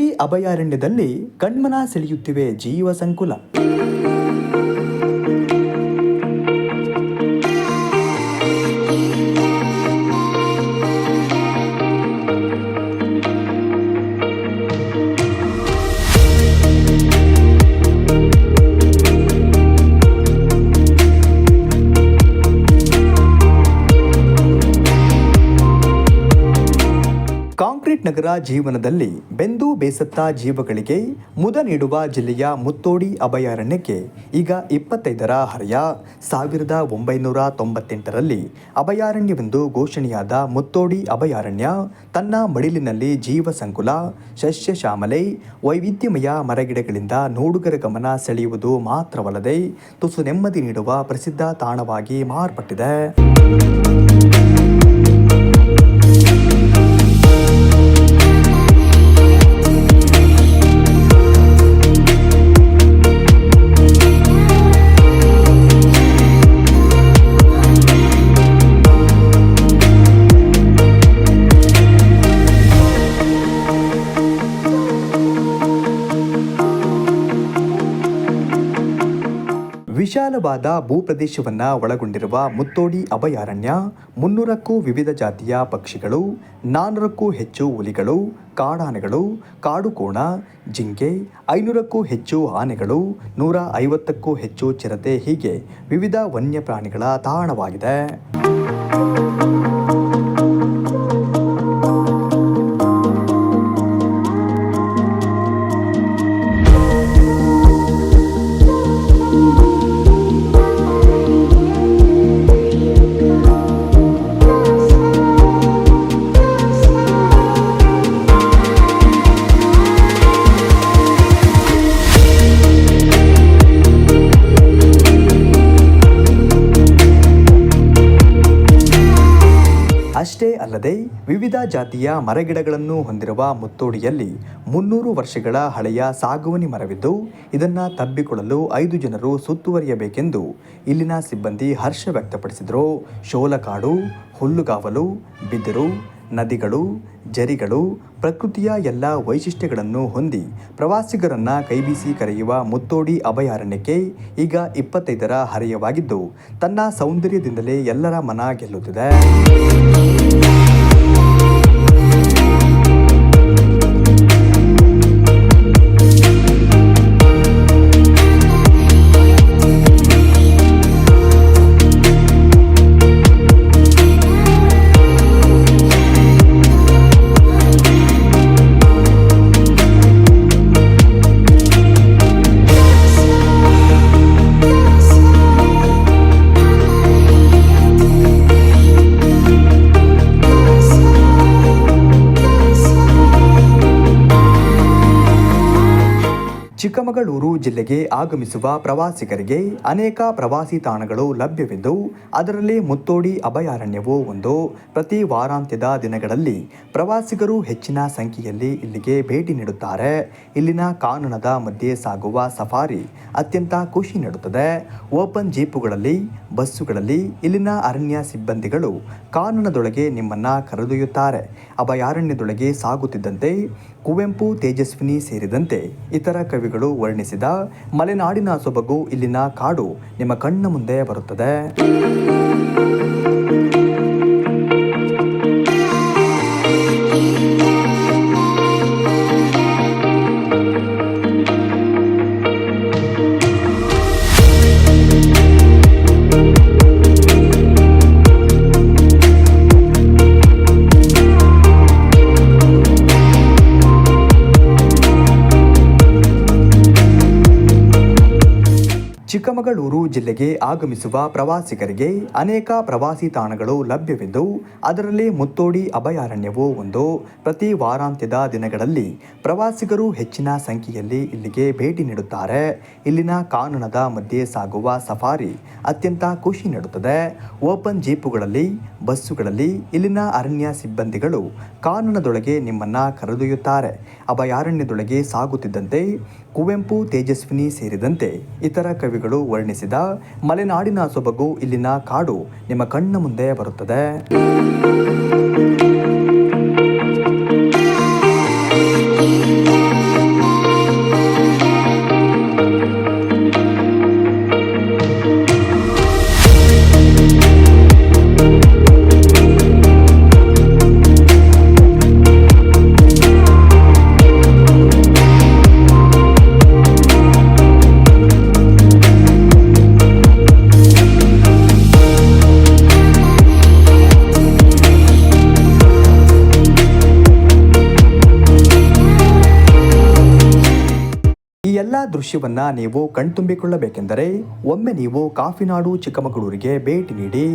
ಅಭಯಾರಣ್ಯದಲ್ಲಿ ಕಣ್ಮನ ಸೆಳೆಯುತ್ತಿವೆ ಜೀವ ಸಂಕುಲ. ನಗರ ಜೀವನದಲ್ಲಿ ಬೆಂದು ಬೇಸತ್ತ ಜೀವಗಳಿಗೆ ಮುದ ನೀಡುವ ಜಿಲ್ಲೆಯ ಮುತ್ತೋಡಿ ಅಭಯಾರಣ್ಯಕ್ಕೆ ಈಗ ಇಪ್ಪತ್ತೈದರ ಹರೆಯ ಸಾವಿರದ ಒಂಬೈನೂರ ತೊಂಬತ್ತೆಂಟರಲ್ಲಿ ಅಭಯಾರಣ್ಯವೆಂದು ಘೋಷಣೆಯಾದ ಮುತ್ತೋಡಿ ಅಭಯಾರಣ್ಯ ತನ್ನ ಮಡಿಲಿನಲ್ಲಿ ಜೀವ ಸಂಕುಲ, ಸಸ್ಯ ಶ್ಯಾಮಲೆ, ವೈವಿಧ್ಯಮಯ ಮರಗಿಡಗಳಿಂದ ನೋಡುಗರ ಗಮನ ಸೆಳೆಯುವುದು ಮಾತ್ರವಲ್ಲದೆ ತುಸು ನೆಮ್ಮದಿ ನೀಡುವ ಪ್ರಸಿದ್ಧ ತಾಣವಾಗಿ ಮಾರ್ಪಟ್ಟಿದೆ. ವಿಶಾಲವಾದ ಭೂಪ್ರದೇಶವನ್ನು ಒಳಗೊಂಡಿರುವ ಮುತ್ತೋಡಿ ಅಭಯಾರಣ್ಯ, ಮುನ್ನೂರಕ್ಕೂ ವಿವಿಧ ಜಾತಿಯ ಪಕ್ಷಿಗಳು ನಾನ್ನೂರಕ್ಕೂ ಹೆಚ್ಚು ಹುಲಿಗಳು, ಕಾಡಾನೆಗಳು, ಕಾಡುಕೋಣ, ಜಿಂಕೆ, ಐನೂರಕ್ಕೂ ಹೆಚ್ಚು ಆನೆಗಳು, ನೂರ ಐವತ್ತಕ್ಕೂ ಹೆಚ್ಚು ಚಿರತೆ ಹೀಗೆ ವಿವಿಧ ವನ್ಯಪ್ರಾಣಿಗಳ ತಾಣವಾಗಿದೆ. ಅಷ್ಟೇ ಅಲ್ಲದೆ ವಿವಿಧ ಜಾತಿಯ ಮರಗಿಡಗಳನ್ನು ಹೊಂದಿರುವ ಮುತ್ತೋಡಿಯಲ್ಲಿ ಮುನ್ನೂರು ವರ್ಷಗಳ ಹಳೆಯ ಸಾಗುವನಿ ಮರವಿದ್ದು, ಇದನ್ನು ತಬ್ಬಿಕೊಳ್ಳಲು ಐದು ಜನರು ಸುತ್ತುವರಿಯಬೇಕೆಂದು ಇಲ್ಲಿನ ಸಿಬ್ಬಂದಿ ಹರ್ಷ ವ್ಯಕ್ತಪಡಿಸಿದರು. ಶೋಲಕಾಡು, ಹುಲ್ಲುಗಾವಲು, ಬಿದಿರು ನದಿಗಳು, ಜರಿಗಳು, ಪ್ರಕೃತಿಯ ಎಲ್ಲ ವೈಶಿಷ್ಟ್ಯಗಳನ್ನು ಹೊಂದಿ ಪ್ರವಾಸಿಗರನ್ನ ಕೈಬೀಸಿ ಕರೆಯುವ ಮುತ್ತೋಡಿ ಅಭಯಾರಣ್ಯಕ್ಕೆ ಈಗ ಇಪ್ಪತ್ತೈದರ ಹರೆಯವಾಗಿದ್ದು, ತನ್ನ ಸೌಂದರ್ಯದಿಂದಲೇ ಎಲ್ಲರ ಮನ ಗೆಲ್ಲುತ್ತಿದೆ. ಚಿಕ್ಕಮಗಳೂರು ಜಿಲ್ಲೆಗೆ ಆಗಮಿಸುವ ಪ್ರವಾಸಿಗರಿಗೆ ಅನೇಕ ಪ್ರವಾಸಿ ತಾಣಗಳು ಲಭ್ಯವಿದ್ದು, ಅದರಲ್ಲಿ ಮುತ್ತೋಡಿ ಅಭಯಾರಣ್ಯವೂ ಒಂದು. ಪ್ರತಿ ವಾರಾಂತ್ಯದ ದಿನಗಳಲ್ಲಿ ಪ್ರವಾಸಿಗರು ಹೆಚ್ಚಿನ ಸಂಖ್ಯೆಯಲ್ಲಿ ಇಲ್ಲಿಗೆ ಭೇಟಿ ನೀಡುತ್ತಾರೆ. ಇಲ್ಲಿನ ಕಾನನದ ಮಧ್ಯೆ ಸಾಗುವ ಸಫಾರಿ ಅತ್ಯಂತ ಖುಷಿ ನೀಡುತ್ತದೆ. ಓಪನ್ ಜೀಪುಗಳಲ್ಲಿ, ಬಸ್ಸುಗಳಲ್ಲಿ ಇಲ್ಲಿನ ಅರಣ್ಯ ಸಿಬ್ಬಂದಿಗಳು ಕಾನನದೊಳಗೆ ನಿಮ್ಮನ್ನ ಕರೆದೊಯ್ಯುತ್ತಾರೆ. ಅಭಯಾರಣ್ಯದೊಳಗೆ ಸಾಗುತ್ತಿದ್ದಂತೆ ಕುವೆಂಪು ತೇಜಸ್ವಿನಿ ಸೇರಿದಂತೆ ಇತರ ಕವಿಗಳು ವರ್ಣಿಸಿದ ಮಲೆನಾಡಿನ ಸೊಬಗು ಇಲ್ಲಿನ ಕಾಡು ನಿಮ್ಮ ಕಣ್ಣ ಮುಂದೆ ಬರುತ್ತದೆ. ಚಿಕ್ಕಮಗಳೂರು ಜಿಲ್ಲೆಗೆ ಆಗಮಿಸುವ ಪ್ರವಾಸಿಗರಿಗೆ ಅನೇಕ ಪ್ರವಾಸಿ ತಾಣಗಳು ಲಭ್ಯವಿದ್ದು, ಅದರಲ್ಲಿ ಮುತ್ತೋಡಿ ಅಭಯಾರಣ್ಯವೂ ಒಂದು. ಪ್ರತಿ ವಾರಾಂತ್ಯದ ದಿನಗಳಲ್ಲಿ ಪ್ರವಾಸಿಗರು ಹೆಚ್ಚಿನ ಸಂಖ್ಯೆಯಲ್ಲಿ ಇಲ್ಲಿಗೆ ಭೇಟಿ ನೀಡುತ್ತಾರೆ. ಇಲ್ಲಿನ ಕಾನನದ ಮಧ್ಯೆ ಸಾಗುವ ಸಫಾರಿ ಅತ್ಯಂತ ಖುಷಿ ನೀಡುತ್ತದೆ. ಓಪನ್ ಜೀಪುಗಳಲ್ಲಿ, ಬಸ್ಸುಗಳಲ್ಲಿ ಇಲ್ಲಿನ ಅರಣ್ಯ ಸಿಬ್ಬಂದಿಗಳು ಕಾನನದೊಳಗೆ ನಿಮ್ಮನ್ನ ಕರೆದೊಯ್ಯುತ್ತಾರೆ. ಅಭಯಾರಣ್ಯದೊಳಗೆ ಸಾಗುತ್ತಿದ್ದಂತೆ ಕುವೆಂಪು ತೇಜಸ್ವಿನಿ ಸೇರಿದಂತೆ ಇತರ ಕವಿಗಳು ವರ್ಣಿಸಿದ ಮಲೆನಾಡಿನ ಸೊಬಗು ಇಲ್ಲಿನ ಕಾಡು ನಿಮ್ಮ ಕಣ್ಣ ಮುಂದೆ ಬರುತ್ತದೆ. ದೃಶ್ಯವನ್ನ ನೀವು ಕಣ್ತುಂಬಿಕೊಳ್ಳಬೇಕೆಂದರೆ ಒಮ್ಮೆ ನೀವು ಕಾಫಿನಾಡು ಚಿಕ್ಕಮಗಳೂರಿಗೆ ಭೇಟಿ ನೀಡಿ.